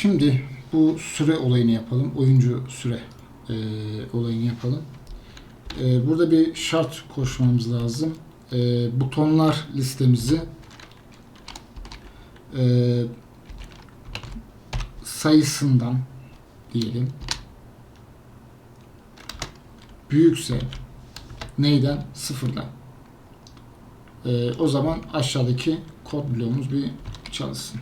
Şimdi bu süre olayını yapalım. Oyuncu süre e, olayını yapalım. E, burada bir şart koşmamız lazım. E, butonlar listemizi e, sayısından diyelim büyükse neyden? Sıfırdan. E, o zaman aşağıdaki kod bloğumuz bir çalışsın.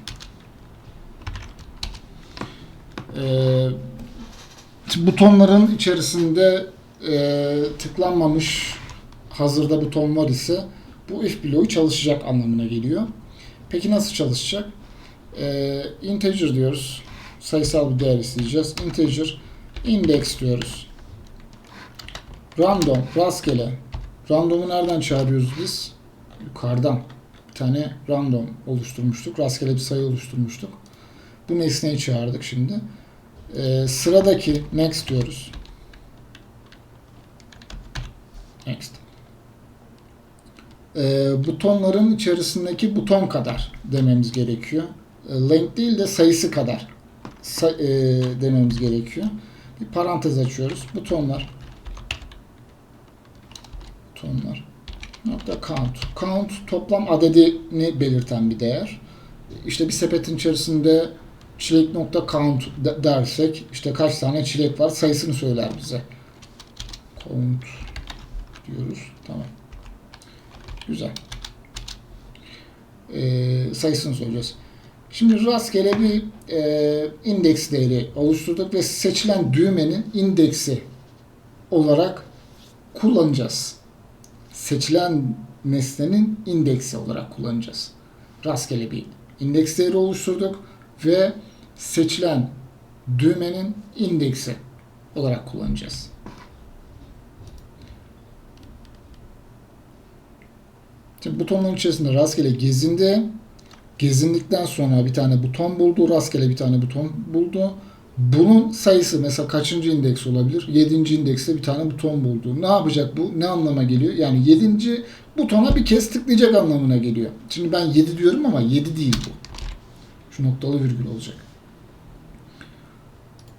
E, butonların içerisinde e, tıklanmamış hazırda buton var ise bu if bloğu çalışacak anlamına geliyor. Peki nasıl çalışacak? E, integer diyoruz. Sayısal bir değer isteyeceğiz. Integer index diyoruz. Random, rastgele. Random'u nereden çağırıyoruz biz? Yukarıdan. Bir tane random oluşturmuştuk. Rastgele bir sayı oluşturmuştuk. Bu nesneyi çağırdık şimdi. Ee, sıradaki next diyoruz. Next. Ee, butonların içerisindeki buton kadar dememiz gerekiyor. Ee, length değil de sayısı kadar say- e, dememiz gerekiyor. Bir parantez açıyoruz. Butonlar butonlar nokta count. Count toplam adedini belirten bir değer. İşte bir sepetin içerisinde çilek nokta count de- dersek işte kaç tane çilek var sayısını söyler bize. Count diyoruz. Tamam. Güzel. Ee, sayısını söyleyeceğiz. Şimdi rastgele bir e, indeks değeri oluşturduk ve seçilen düğmenin indeksi olarak kullanacağız. Seçilen nesnenin indeksi olarak kullanacağız. Rastgele bir indeks değeri oluşturduk ve seçilen düğmenin indeksi olarak kullanacağız. Şimdi butonların içerisinde rastgele gezindi. Gezindikten sonra bir tane buton buldu. Rastgele bir tane buton buldu. Bunun sayısı mesela kaçıncı indeks olabilir? Yedinci indekste bir tane buton buldu. Ne yapacak bu? Ne anlama geliyor? Yani yedinci butona bir kez tıklayacak anlamına geliyor. Şimdi ben 7 diyorum ama 7 değil bu. Şu noktalı virgül olacak.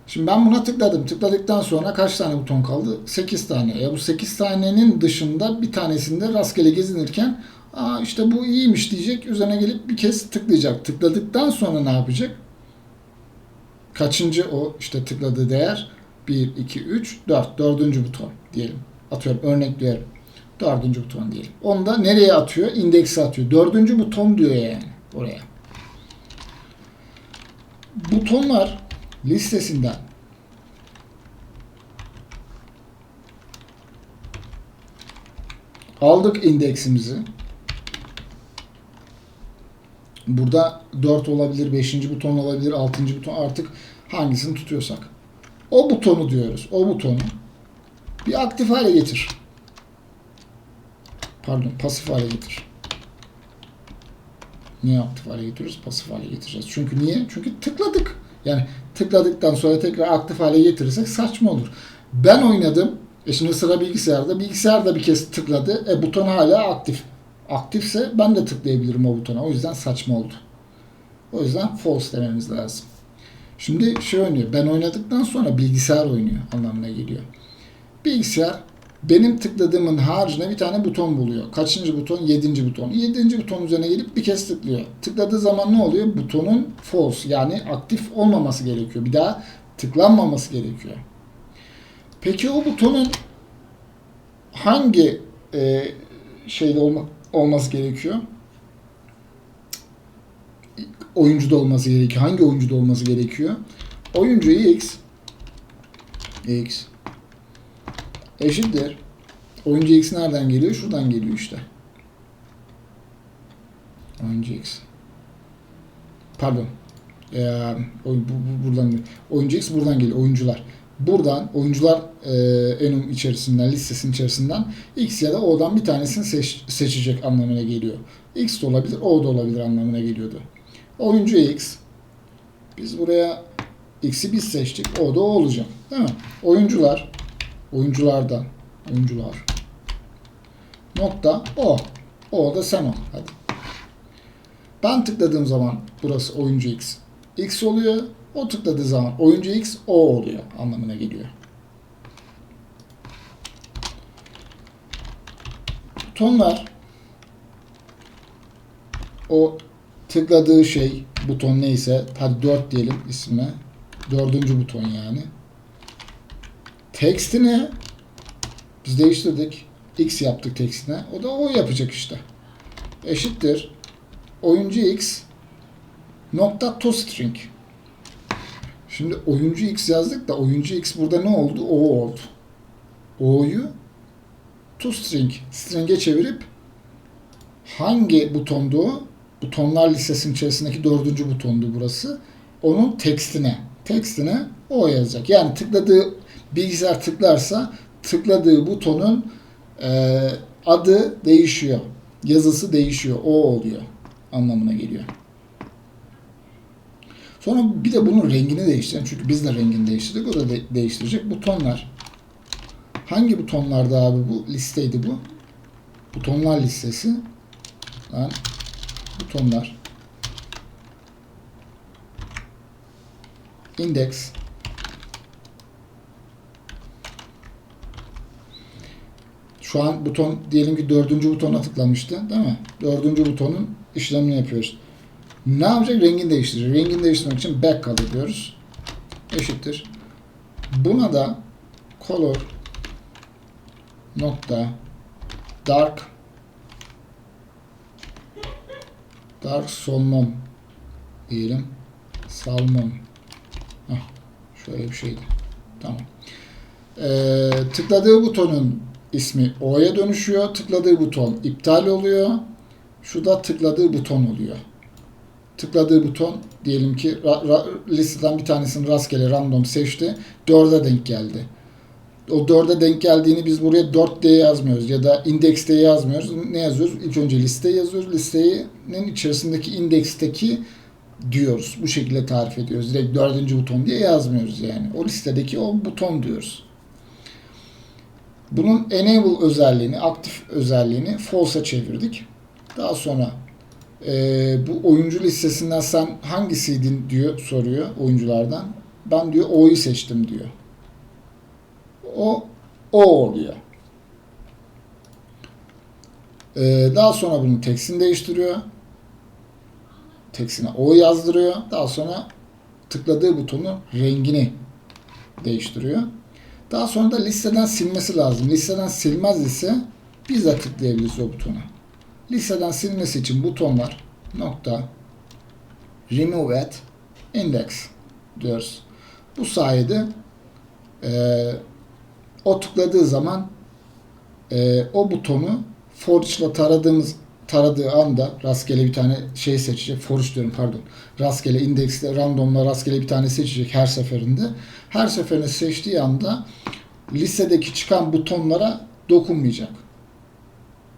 Şimdi ben buna tıkladım. Tıkladıktan sonra kaç tane buton kaldı? 8 tane. Ya bu 8 tanenin dışında bir tanesinde rastgele gezinirken Aa işte bu iyiymiş diyecek. Üzerine gelip bir kez tıklayacak. Tıkladıktan sonra ne yapacak? Kaçıncı o işte tıkladığı değer? 1, 2, 3, 4. Dördüncü buton diyelim. Atıyorum örnek diyorum. Dördüncü buton diyelim. Onu da nereye atıyor? İndeksi atıyor. Dördüncü buton diyor yani oraya. Butonlar listesinden aldık indeksimizi. Burada 4 olabilir, 5. buton olabilir, 6. buton artık hangisini tutuyorsak. O butonu diyoruz. O butonu bir aktif hale getir. Pardon, pasif hale getir. Niye aktif hale getiriyoruz? Pasif hale getireceğiz. Çünkü niye? Çünkü tıkladık. Yani tıkladıktan sonra tekrar aktif hale getirirsek saçma olur. Ben oynadım. E şimdi sıra bilgisayarda. Bilgisayar da bir kez tıkladı. E buton hala aktif. Aktifse ben de tıklayabilirim o butona. O yüzden saçma oldu. O yüzden false dememiz lazım. Şimdi şey oynuyor. Ben oynadıktan sonra bilgisayar oynuyor anlamına geliyor. Bilgisayar benim tıkladığımın haricinde bir tane buton buluyor. Kaçıncı buton? Yedinci buton. Yedinci buton üzerine gelip bir kez tıklıyor. Tıkladığı zaman ne oluyor? Butonun false yani aktif olmaması gerekiyor. Bir daha tıklanmaması gerekiyor. Peki o butonun hangi e, şeyde olma, olması gerekiyor? Oyuncuda olması gerekiyor. Hangi oyuncuda olması gerekiyor? Oyuncu X X eşittir. Oyuncu X nereden geliyor? Şuradan geliyor işte. Oyuncu X. Pardon. Ee, bu, bu, buradan. Oyuncu X buradan geliyor. Oyuncular. Buradan oyuncular e, enum içerisinden, listesinin içerisinden X ya da O'dan bir tanesini seç, seçecek anlamına geliyor. X de olabilir, O da olabilir anlamına geliyordu. Oyuncu X. Biz buraya X'i biz seçtik. O da O olacak. Değil mi? Oyuncular. Oyunculardan. Oyuncular. Nokta O. O da sen ol. Hadi. Ben tıkladığım zaman burası oyuncu X. X oluyor. O tıkladığı zaman oyuncu X O oluyor anlamına geliyor. Butonlar o tıkladığı şey buton neyse hadi 4 diyelim ismine. Dördüncü buton yani. Tekstini biz değiştirdik. X yaptık tekstine. O da o yapacak işte. Eşittir. Oyuncu X nokta toString. Şimdi oyuncu X yazdık da oyuncu X burada ne oldu? O oldu. O'yu toString string'e çevirip hangi butondu? Butonlar listesinin içerisindeki dördüncü butondu burası. Onun tekstine, tekstine o yazacak. Yani tıkladığı bilgisayar tıklarsa tıkladığı butonun e, adı değişiyor. Yazısı değişiyor. O oluyor anlamına geliyor. Sonra bir de bunun rengini değiştirelim. Çünkü biz de rengini değiştirdik. O da de- değiştirecek. Butonlar. Hangi butonlarda abi bu? Listeydi bu. Butonlar listesi. Lan butonlar. Index. Şu an buton diyelim ki dördüncü butona tıklamıştı değil mi? Dördüncü butonun işlemini yapıyoruz. Ne yapacak? Rengini değiştirecek. Rengini değiştirmek için backcolor diyoruz. Eşittir. Buna da color nokta dark dark salmon diyelim. Salmon. Hah, şöyle bir şeydi. Tamam. Ee, tıkladığı butonun ismi O'ya dönüşüyor. Tıkladığı buton iptal oluyor. Şu da tıkladığı buton oluyor. Tıkladığı buton diyelim ki listeden bir tanesini rastgele random seçti. 4'e denk geldi. O 4'e denk geldiğini biz buraya 4 diye yazmıyoruz ya da index diye yazmıyoruz. Ne yazıyoruz? İlk önce liste yazıyoruz. Listenin içerisindeki indeksteki diyoruz. Bu şekilde tarif ediyoruz. Direkt dördüncü buton diye yazmıyoruz yani. O listedeki o buton diyoruz. Bunun enable özelliğini, aktif özelliğini false'a çevirdik. Daha sonra eee, bu oyuncu listesinden sen hangisiydin diyor soruyor oyunculardan. Ben diyor O'yu seçtim diyor. O O oluyor. Eee, daha sonra bunun tekstini değiştiriyor. Tekstine O yazdırıyor. Daha sonra tıkladığı butonun rengini değiştiriyor. Daha sonra da listeden silmesi lazım. Listeden silmez ise biz de tıklayabiliriz o butona. Listeden silmesi için butonlar nokta remove at index diyoruz. Bu sayede eee, o tıkladığı zaman eee, o butonu for taradığımız taradığı anda rastgele bir tane şey seçecek. For diyorum pardon. Rastgele indeksle randomla rastgele bir tane seçecek her seferinde. Her seferinde seçtiği anda listedeki çıkan butonlara dokunmayacak.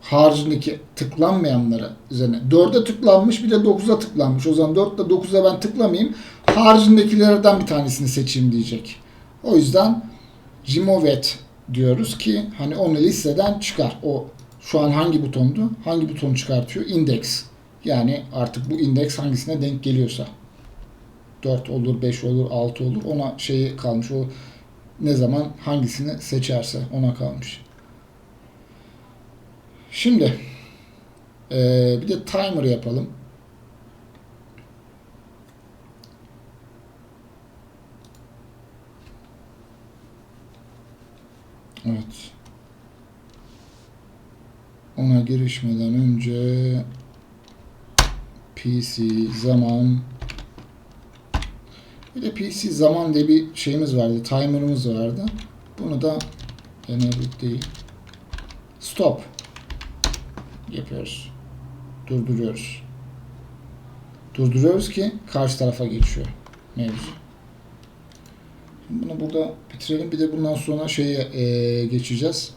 Haricindeki tıklanmayanlara üzerine. 4'e tıklanmış bir de 9'a tıklanmış. O zaman 4 ile 9'a ben tıklamayayım. Haricindekilerden bir tanesini seçeyim diyecek. O yüzden remove at diyoruz ki hani onu listeden çıkar. O şu an hangi butondu? Hangi butonu çıkartıyor? Index. Yani artık bu indeks hangisine denk geliyorsa. 4 olur, 5 olur, 6 olur. Ona şeyi kalmış. O ne zaman hangisini seçerse ona kalmış. Şimdi eee, bir de timer yapalım. Evet. Ona girişmeden önce PC zaman bir de PC zaman diye bir şeyimiz vardı. Timer'ımız vardı. Bunu da enable değil. Stop yapıyoruz. Durduruyoruz. Durduruyoruz ki karşı tarafa geçiyor mevzu. Şimdi Bunu burada bitirelim. Bir de bundan sonra şeye eee, geçeceğiz.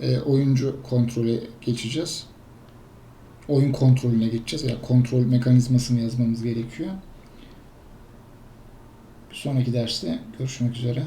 Eee, oyuncu kontrolü geçeceğiz. Oyun kontrolüne geçeceğiz. Yani kontrol mekanizmasını yazmamız gerekiyor. Bir sonraki derste görüşmek üzere.